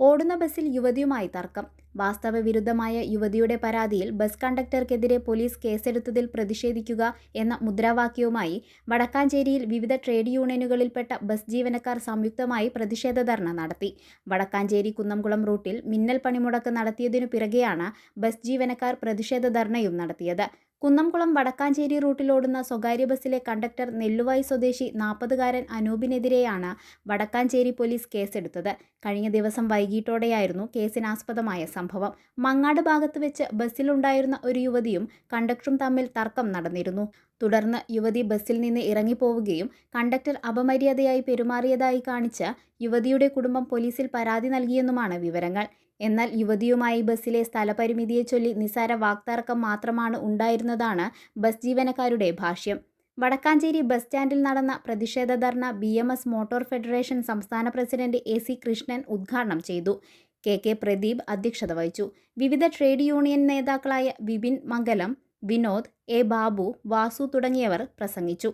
ഓടുന്ന ബസ്സിൽ യുവതിയുമായി തർക്കം. വാസ്തവ വിരുദ്ധമായ യുവതിയുടെ പരാതിയിൽ ബസ് കണ്ടക്ടർക്കെതിരെ പോലീസ് കേസെടുത്തതിൽ പ്രതിഷേധിക്കുക എന്ന മുദ്രാവാക്യവുമായി വടക്കാഞ്ചേരിയിൽ വിവിധ ട്രേഡ് യൂണിയനുകളിൽപ്പെട്ട ബസ് ജീവനക്കാർ സംയുക്തമായി പ്രതിഷേധ ധർണ നടത്തി. വടക്കാഞ്ചേരി കുന്നംകുളം റൂട്ടിൽ മിന്നൽ പണിമുടക്ക് നടത്തിയതിനു പിറകെയാണ് ബസ് ജീവനക്കാർ പ്രതിഷേധ ധർണയും നടത്തിയത്. കുന്നംകുളം വടക്കാഞ്ചേരി റൂട്ടിലോടുന്ന സ്വകാര്യ ബസ്സിലെ കണ്ടക്ടർ നെല്ലുവായി സ്വദേശി നാൽപ്പതുകാരൻ അനൂപിനെതിരെയാണ് വടക്കാഞ്ചേരി പോലീസ് കേസെടുത്തത്. കഴിഞ്ഞ ദിവസം വൈകിട്ടോടെയായിരുന്നു കേസിനാസ്പദമായ സംഭവം. മങ്ങാട് ഭാഗത്ത് വെച്ച് ബസ്സിലുണ്ടായിരുന്ന ഒരു യുവതിയും കണ്ടക്ടറും തമ്മിൽ തർക്കം നടന്നിരുന്നു. തുടർന്ന് യുവതി ബസ്സിൽ നിന്ന് ഇറങ്ങിപ്പോവുകയും കണ്ടക്ടർ അപമര്യാദയായി പെരുമാറിയതായി കാണിച്ച യുവതിയുടെ കുടുംബം പോലീസിൽ പരാതി നൽകിയെന്നുമാണ് വിവരങ്ങൾ. എന്നാൽ യുവതിയുമായി ബസ്സിലെ സ്ഥലപരിമിതിയെ ചൊല്ലി നിസാര വാക്തർക്കം മാത്രമാണ് ഉണ്ടായിരുന്നതാണ് ബസ് ജീവനക്കാരുടെ ഭാഷ്യം. വടക്കാഞ്ചേരി ബസ് സ്റ്റാൻഡിൽ നടന്ന പ്രതിഷേധ ധർണ B M S motor federation സംസ്ഥാന പ്രസിഡന്റ് എ സി കൃഷ്ണൻ ഉദ്ഘാടനം ചെയ്തു. കെ കെ പ്രദീപ് അധ്യക്ഷത വഹിച്ചു. വിവിധ ട്രേഡ് യൂണിയൻ നേതാക്കളായ വിപിൻ മംഗലം വിനോദ് എ ബാബു വാസു തുടങ്ങിയവർ പ്രസംഗിച്ചു.